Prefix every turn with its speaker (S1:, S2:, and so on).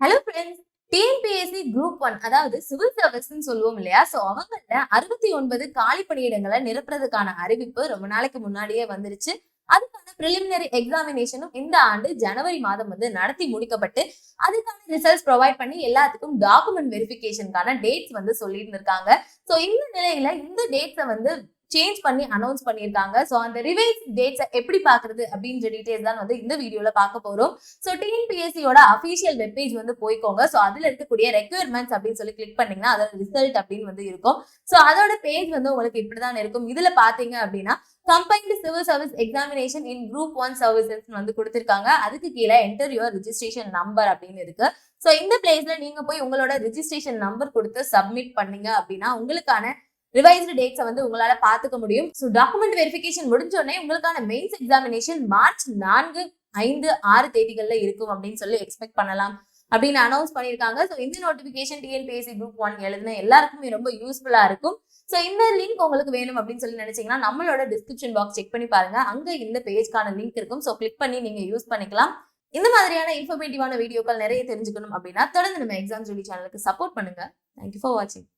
S1: Hello friends TNPSC group one அதாவது civil சர்வீஸ்ன்னு சொல்லுவோம் இல்லையா? ஸோ அவங்கள அறுபத்தி ஒன்பது காலி பணியிடங்களை நிரப்புறதுக்கான அறிவிப்பு ரொம்ப நாளைக்கு முன்னாடியே வந்துருச்சு. அதுக்கான ப்ரிலிமினரி எக்ஸாமினேஷனும் இந்த ஆண்டு ஜனவரி மாதம் வந்து நடத்தி முடிக்கப்பட்டு அதுக்கான ரிசல்ட்ஸ் ப்ரொவைட் பண்ணி எல்லாத்துக்கும் டாக்குமெண்ட் வெரிஃபிகேஷனுக்கான டேட்ஸ் வந்து சொல்லியிருந்திருக்காங்க. ஸோ இந்த நிலையில இந்த டேட்ஸை வந்து சேஞ்ச் பண்ணி அனௌன்ஸ் பண்ணியிருக்காங்க. ஸோ அந்த ரிவைஸ் டேட்ஸை எப்படி பார்க்கறது அப்படின்ற டீடைல்ஸ் தான் வந்து இந்த வீடியோல பார்க்க போறோம். ஸோ டிஎன்பிஎஸ்சியோட அஃபீஷியல் வெப்பேஜ் வந்து போய்க்கோங்க. ஸோ அதுல இருக்கக்கூடிய ரெக்யர்மெண்ட்ஸ் அப்படின்னு சொல்லி கிளிக் பண்ணீங்கன்னா அதோட ரிசல்ட் அப்படின்னு வந்து இருக்கும். ஸோ அதோட பேஜ் வந்து உங்களுக்கு இப்படிதான் இருக்கும். இதுல பாத்தீங்க அப்படின்னா combined civil service examination in group one services வந்து கொடுத்துருக்காங்க. அதுக்கு கீழே என்டர் யுவர் ரிஜிஸ்ட்ரேஷன் நம்பர் அப்படின்னு இருக்கு. ஸோ இந்த பிளேஸ்ல நீங்க போய் உங்களோட ரிஜிஸ்ட்ரேஷன் நம்பர் கொடுத்து சப்மிட் பண்ணீங்க அப்படின்னா உங்களுக்கான ரிவைஸ்டு டேட்ஸை வந்து உங்களால பாத்துக்க முடியும். ஸோ டாக்குமெண்ட் வெரிஃபிகேஷன் முடிஞ்ச உடனே உங்களுக்கான மெயின்ஸ் எக்ஸாமினேஷன் மார்ச் நான்கு ஐந்து ஆறு தேதிகள்ல இருக்கும் அப்படின்னு சொல்லி எக்ஸ்பெக்ட் பண்ணலாம். அப்படின்னு அனௌன்ஸ் பண்ணியிருக்காங்க. ஸோ இந்த நோட்டிஃபிகேஷன் டிஎன்பிஎஸ்சி குரூப் ஒன் எழுதுன எல்லாருக்குமே ரொம்ப யூஸ்ஃபுல்லா இருக்கும். ஸோ இந்த லிங்க் உங்களுக்கு வேணும் அப்படின்னு சொல்லி நினைச்சீங்கன்னா நம்மளோட டிஸ்கிரிப்ஷன் பாக்ஸ் செக் பண்ணி பாருங்க. அங்க இந்த பேஜ்க்கான லிங்க் இருக்கும். ஸோ கிளிக் பண்ணி நீங்க யூஸ் பண்ணிக்கலாம். இந்த மாதிரியான இன்ஃபர்மேட்டிவான வீடியோக்கள் நிறைய தெரிஞ்சுக்கணும் அப்படின்னா தொடர்ந்து நம்ம எக்ஸாம் ஜூலி சேனலுக்கு சப்போர்ட் பண்ணுங்க. தேங்க்யூ ஃபார் வாட்சிங்